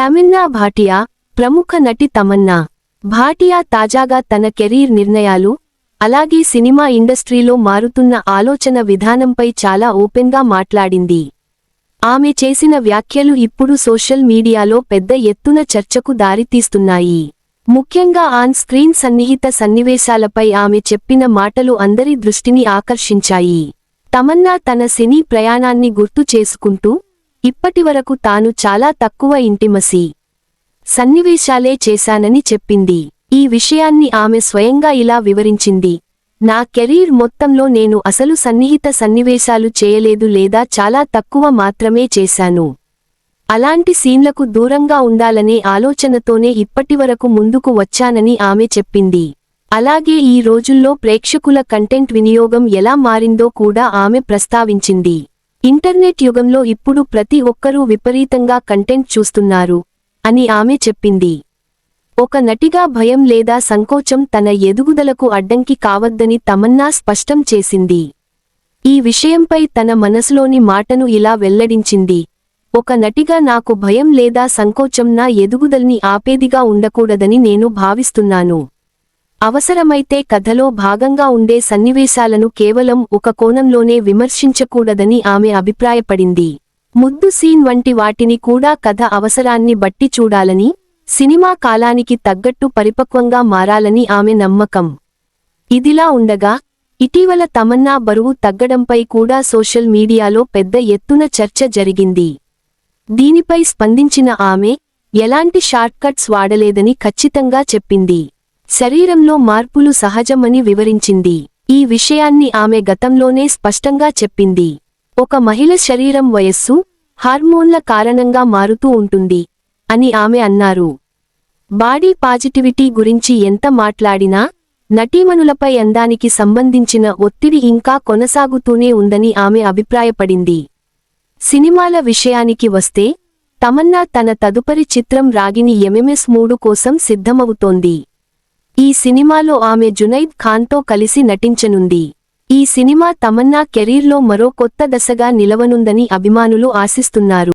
తమిన్నా భాటియా ప్రముఖ నటి తమన్నా. భాటియా తాజాగా తన కెరీర్ నిర్ణయాలు అలాగే సినిమా ఇండస్ట్రీలో మారుతున్న ఆలోచన విధానంపై చాలా ఓపెన్గా మాట్లాడింది. ఆమె చేసిన వ్యాఖ్యలు ఇప్పుడు సోషల్ మీడియాలో పెద్ద ఎత్తున చర్చకు దారితీస్తున్నాయి. ముఖ్యంగా ఆన్ స్క్రీన్ సన్నిహిత సన్నివేశాలపై ఆమె చెప్పిన మాటలు అందరి దృష్టిని ఆకర్షించాయి. తమన్నా తన సినీ ప్రయాణాన్ని గుర్తు చేసుకుంటూ ఇప్పటివరకు తాను చాలా తక్కువ ఇంటిమసీ సన్నివేశాలే చేశానని చెప్పింది. ఈ విషయాన్ని ఆమె స్వయంగా ఇలా వివరించింది. నా కెరీర్ మొత్తంలో నేను అసలు సన్నిహిత సన్నివేశాలు చేయలేదు లేదా చాలా తక్కువ మాత్రమే చేశాను. అలాంటి సీన్లకు దూరంగా ఉండాలనే ఆలోచనతోనే ఇప్పటివరకు ముందుకు వచ్చానని ఆమె చెప్పింది. అలాగే ఈ రోజుల్లో ప్రేక్షకుల కంటెంట్ వినియోగం ఎలా మారిందో కూడా ఆమె ప్రస్తావించింది. ఇంటర్నెట్ యుగంలో ఇప్పుడు ప్రతి ఒక్కరూ విపరీతంగా కంటెంట్ చూస్తున్నారు అని ఆమె చెప్పింది. ఒక నటిగా భయం లేదా సంకోచం తన ఎదుగుదలకు అడ్డంకి కావద్దని తమన్నా స్పష్టం చేసింది. ఈ విషయంపై తన మనసులోని మాటను ఇలా వెల్లడించింది. ఒక నటిగా నాకు భయం లేదా సంకోచం నా ఎదుగుదల్ని ఆపేదిగా ఉండకూడదని నేను భావిస్తున్నాను. అవసరమైతే కథలో భాగంగా ఉండే సన్నివేశాలను కేవలం ఒక కోణంలోనే విమర్శించకూడదని ఆమె అభిప్రాయపడింది. ముద్దు సీన్ వంటి వాటిని కూడా కథ అవసరాన్ని బట్టి చూడాలని సినిమా కాలానికి తగ్గట్టు పరిపక్వంగా మారాలని ఆమె నమ్మకం. ఇదిలా ఉండగా ఇటీవల తమన్నా బరువు తగ్గడంపై కూడా సోషల్ మీడియాలో పెద్ద ఎత్తున చర్చ జరిగింది. దీనిపై స్పందించిన ఆమె ఎలాంటి షార్ట్కట్స్ వాడలేదని ఖచ్చితంగా చెప్పింది. శరీరంలో మార్పులు సహజమని వివరించింది. ఈ విషయాన్ని ఆమె గతంలోనే స్పష్టంగా చెప్పింది. ఒక మహిళ శరీరం వయస్సు హార్మోన్ల కారణంగా మారుతూ ఉంటుంది అని ఆమె అన్నారు. బాడీ పాజిటివిటీ గురించి ఎంత మాట్లాడినా నటీమణులపై అందానికి సంబంధించిన ఒత్తిడి ఇంకా కొనసాగుతూనే ఉందని ఆమె అభిప్రాయపడింది. సినిమాల విషయానికి వస్తే తమన్నా తన తదుపరి చిత్రం రాగిని ఎంఎంఎస్ మూడు కోసం సిద్ధమవుతోంది. ఈ సినిమాలో ఆమె జునైద్ ఖాన్తో కలిసి నటించనుంది. ఈ సినిమా తమన్నా కెరీర్లో మరో కొత్త దశగా నిలవనుందని అభిమానులు ఆశిస్తున్నారు.